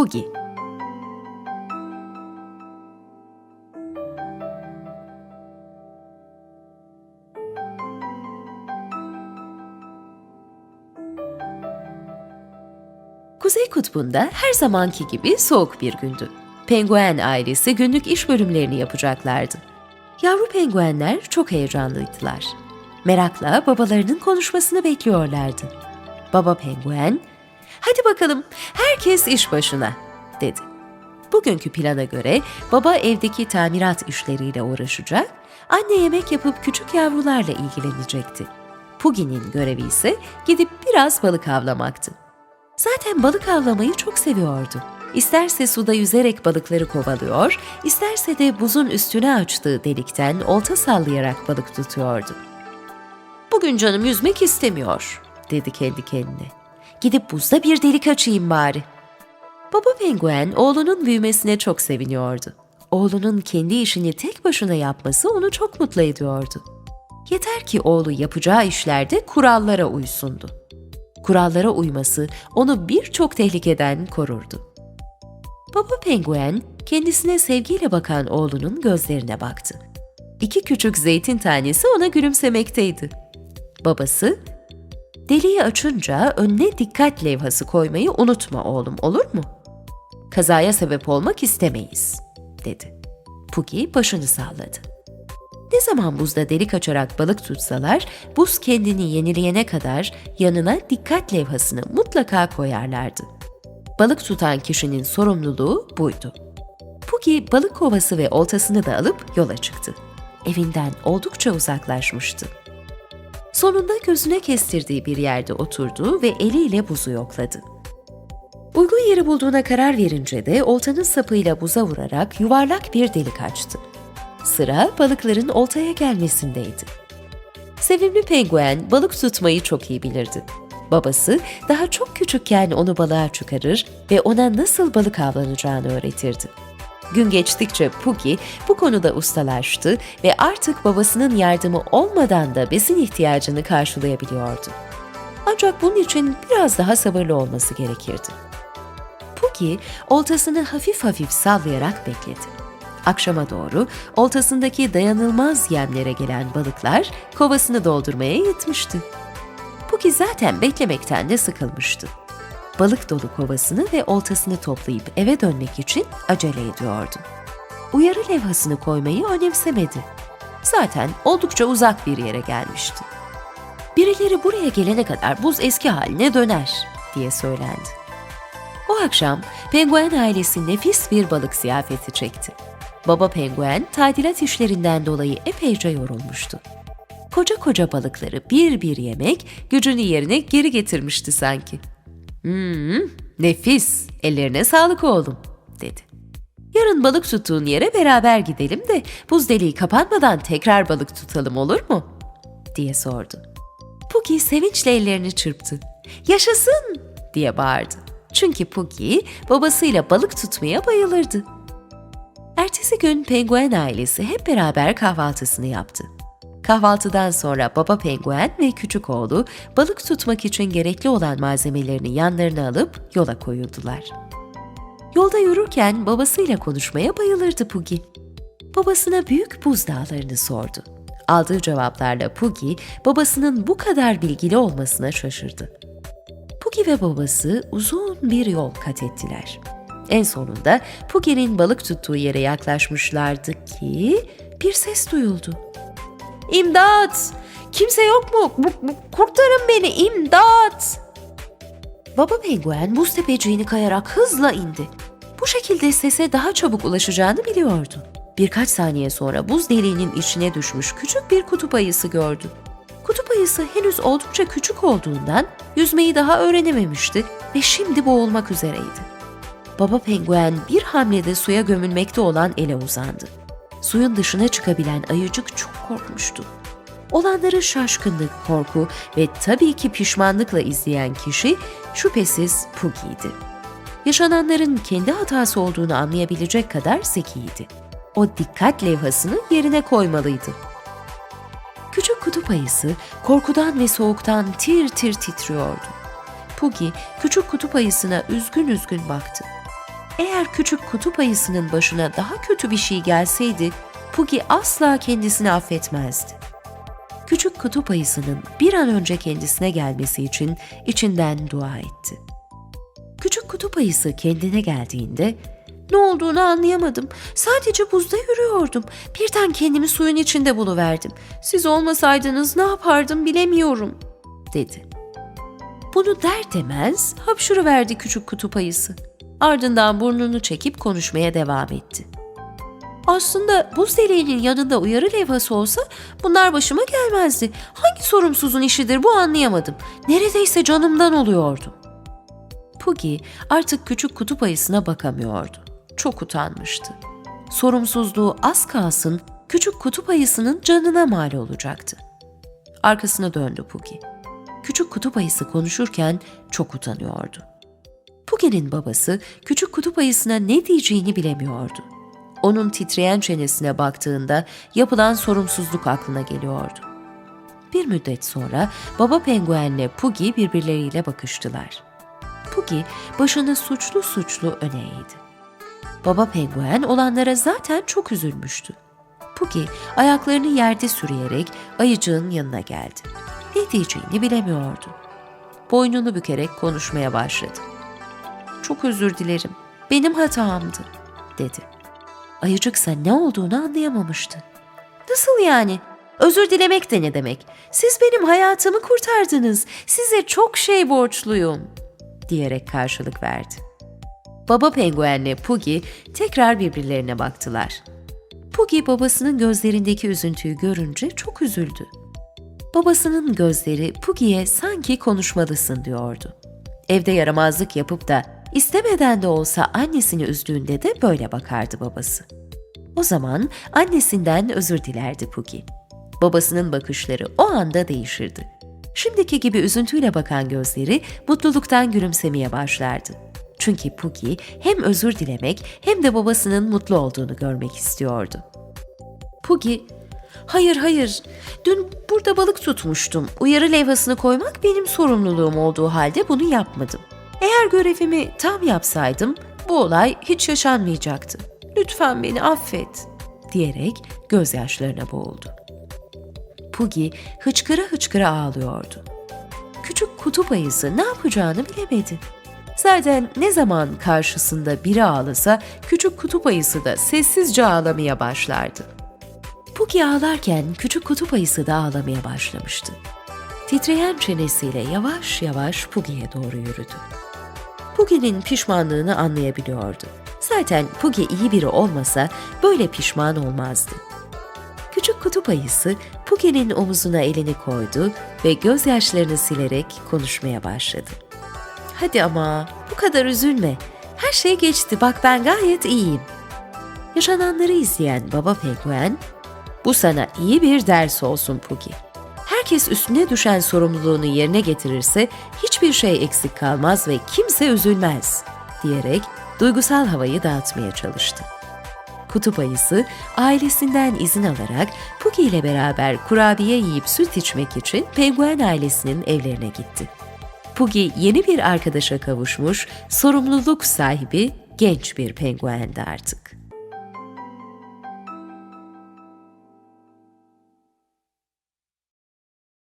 Pugi Kuzey Kutbu'nda her zamanki gibi soğuk bir gündü. Penguen ailesi günlük iş bölümlerini yapacaklardı. Yavru penguenler çok heyecanlıydılar. Merakla babalarının konuşmasını bekliyorlardı. Baba penguen, "Hadi bakalım, herkes iş başına." dedi. Bugünkü plana göre baba evdeki tamirat işleriyle uğraşacak, anne yemek yapıp küçük yavrularla ilgilenecekti. Pugi'nin görevi ise gidip biraz balık avlamaktı. Zaten balık avlamayı çok seviyordu. İsterse suda yüzerek balıkları kovalıyor, isterse de buzun üstüne açtığı delikten olta sallayarak balık tutuyordu. Bugün canım yüzmek istemiyor, dedi kendi kendine. Gidip buzda bir delik açayım bari. Baba penguen oğlunun büyümesine çok seviniyordu. Oğlunun kendi işini tek başına yapması onu çok mutlu ediyordu. Yeter ki oğlu yapacağı işlerde kurallara uysundu. Kurallara uyması onu birçok tehlikeden korurdu. Baba penguen kendisine sevgiyle bakan oğlunun gözlerine baktı. İki küçük zeytin tanesi ona gülümsemekteydi. Babası, deliği açınca önüne dikkat levhası koymayı unutma oğlum olur mu? Kazaya sebep olmak istemeyiz, dedi. Pugi başını salladı. Ne zaman buzda delik açarak balık tutsalar, buz kendini yenileyene kadar yanına dikkat levhasını mutlaka koyarlardı. Balık tutan kişinin sorumluluğu buydu. Pugi balık kovası ve oltasını da alıp yola çıktı. Evinden oldukça uzaklaşmıştı. Sonunda gözüne kestirdiği bir yerde oturdu ve eliyle buzu yokladı. Uygun yeri bulduğuna karar verince de oltanın sapıyla buza vurarak yuvarlak bir delik açtı. Sıra balıkların oltaya gelmesindeydi. Sevimli penguen balık tutmayı çok iyi bilirdi. Babası daha çok küçükken onu balığa çıkarır ve ona nasıl balık avlanacağını öğretirdi. Gün geçtikçe Pugi bu konuda ustalaştı ve artık babasının yardımı olmadan da besin ihtiyacını karşılayabiliyordu. Ancak bunun için biraz daha sabırlı olması gerekirdi. Pugi oltasını hafif hafif sallayarak bekledi. Akşama doğru oltasındaki dayanılmaz yemlere gelen balıklar kovasını doldurmaya yetmişti. Puki zaten beklemekten de sıkılmıştı. Balık dolu kovasını ve oltasını toplayıp eve dönmek için acele ediyordu. Uyarı levhasını koymayı önemsemedi. Zaten oldukça uzak bir yere gelmişti. Birileri buraya gelene kadar buz eski haline döner diye söylendi. O akşam penguen ailesi nefis bir balık ziyafeti çekti. Baba penguen tadilat işlerinden dolayı epeyce yorulmuştu. Koca koca balıkları bir bir yemek gücünü yerine geri getirmişti sanki. Hmm, nefis, ellerine sağlık oğlum, dedi. Yarın balık tuttuğun yere beraber gidelim de buz deliği kapanmadan tekrar balık tutalım olur mu? diye sordu. Puki sevinçle ellerini çırptı. Yaşasın diye bağırdı. Çünkü Puki babasıyla balık tutmaya bayılırdı. Ertesi gün penguen ailesi hep beraber kahvaltısını yaptı. Kahvaltıdan sonra baba penguen ve küçük oğlu balık tutmak için gerekli olan malzemelerini yanlarına alıp yola koyuldular. Yolda yürürken babasıyla konuşmaya bayılırdı Pugi. Babasına büyük buz dağlarını sordu. Aldığı cevaplarla Pugi babasının bu kadar bilgili olmasına şaşırdı. Pugi ve babası uzun bir yol kat ettiler. En sonunda Pugi'nin balık tuttuğu yere yaklaşmışlardı ki bir ses duyuldu. İmdat! Kimse yok mu? Bu- bu- kurtarın beni imdat! Baba penguen buz tepeciğini kayarak hızla indi. Bu şekilde sese daha çabuk ulaşacağını biliyordu. Birkaç saniye sonra buz deliğinin içine düşmüş küçük bir kutup ayısı gördü. Kutup ayısı henüz oldukça küçük olduğundan yüzmeyi daha öğrenememişti ve şimdi boğulmak üzereydi. Baba penguen bir hamlede suya gömülmekte olan ele uzandı. Suyun dışına çıkabilen ayıcık çok korkmuştu. Olanları şaşkınlık, korku ve tabii ki pişmanlıkla izleyen kişi şüphesiz Pugi'ydi. Yaşananların kendi hatası olduğunu anlayabilecek kadar zekiydi. O dikkat levhasını yerine koymalıydı. Küçük kutup ayısı korkudan ve soğuktan tir tir titriyordu. Pugi küçük kutup ayısına üzgün üzgün baktı. Eğer küçük kutup ayısının başına daha kötü bir şey gelseydi, Pugi asla kendisini affetmezdi. Küçük kutup ayısının bir an önce kendisine gelmesi için içinden dua etti. Küçük kutup ayısı kendine geldiğinde ne olduğunu anlayamadım. Sadece buzda yürüyordum. Birden kendimi suyun içinde buluverdim. Siz olmasaydınız ne yapardım bilemiyorum, dedi. Bunu der demez hapşuruverdi küçük kutup ayısı. Ardından burnunu çekip konuşmaya devam etti. Aslında buz deliğinin yanında uyarı levhası olsa bunlar başıma gelmezdi. Hangi sorumsuzun işidir bu anlayamadım. Neredeyse canımdan oluyordu. Pugi artık küçük kutup ayısına bakamıyordu. Çok utanmıştı. Sorumsuzluğu az kalsın küçük kutup ayısının canına mal olacaktı. Arkasına döndü Pugi. Küçük kutup ayısı konuşurken çok utanıyordu. Pugi'nin babası küçük kutup ayısına ne diyeceğini bilemiyordu. Onun titreyen çenesine baktığında yapılan sorumsuzluk aklına geliyordu. Bir müddet sonra baba penguenle Pugi birbirleriyle bakıştılar. Pugi başını suçlu suçlu öne eğdi. Baba penguen olanlara zaten çok üzülmüştü. Pugi ayaklarını yerde sürüyerek ayıcığın yanına geldi. Ne diyeceğini bilemiyordu. Boynunu bükerek konuşmaya başladı. Çok özür dilerim. Benim hatamdı, dedi. Ayıcıksa ne olduğunu anlayamamıştı. Nasıl yani? Özür dilemek de ne demek? Siz benim hayatımı kurtardınız. Size çok şey borçluyum, diyerek karşılık verdi. Baba penguenle Pugi tekrar birbirlerine baktılar. Pugi babasının gözlerindeki üzüntüyü görünce çok üzüldü. Babasının gözleri Pugi'ye sanki konuşmalısın diyordu. Evde yaramazlık yapıp da istemeden de olsa annesini üzdüğünde de böyle bakardı babası. O zaman annesinden özür dilerdi Pugi. Babasının bakışları o anda değişirdi. Şimdiki gibi üzüntüyle bakan gözleri mutluluktan gülümsemeye başlardı. Çünkü Pugi hem özür dilemek hem de babasının mutlu olduğunu görmek istiyordu. Pugi, hayır hayır, dün burada balık tutmuştum. Uyarı levhasını koymak benim sorumluluğum olduğu halde bunu yapmadım. Eğer görevimi tam yapsaydım bu olay hiç yaşanmayacaktı. Lütfen beni affet, diyerek gözyaşlarına boğuldu. Pugi hıçkıra hıçkıra ağlıyordu. Küçük kutup ayısı ne yapacağını bilemedi. Zaten ne zaman karşısında biri ağlasa küçük kutup ayısı da sessizce ağlamaya başlardı. Pugi ağlarken küçük kutup ayısı da ağlamaya başlamıştı. Titreyen çenesiyle yavaş yavaş Pugi'ye doğru yürüdü. Pugi'nin pişmanlığını anlayabiliyordu. Zaten Pugi iyi biri olmasa böyle pişman olmazdı. Küçük kutup ayısı Pugi'nin omuzuna elini koydu ve gözyaşlarını silerek konuşmaya başladı. Hadi ama bu kadar üzülme. Her şey geçti bak ben gayet iyiyim. Yaşananları izleyen baba penguen, bu sana iyi bir ders olsun Pugi. Herkes üstüne düşen sorumluluğunu yerine getirirse hiçbir şey eksik kalmaz ve kimse üzülmez diyerek duygusal havayı dağıtmaya çalıştı. Kutup ayısı ailesinden izin alarak Pugi ile beraber kurabiye yiyip süt içmek için penguen ailesinin evlerine gitti. Pugi yeni bir arkadaşa kavuşmuş, sorumluluk sahibi genç bir penguendi artık.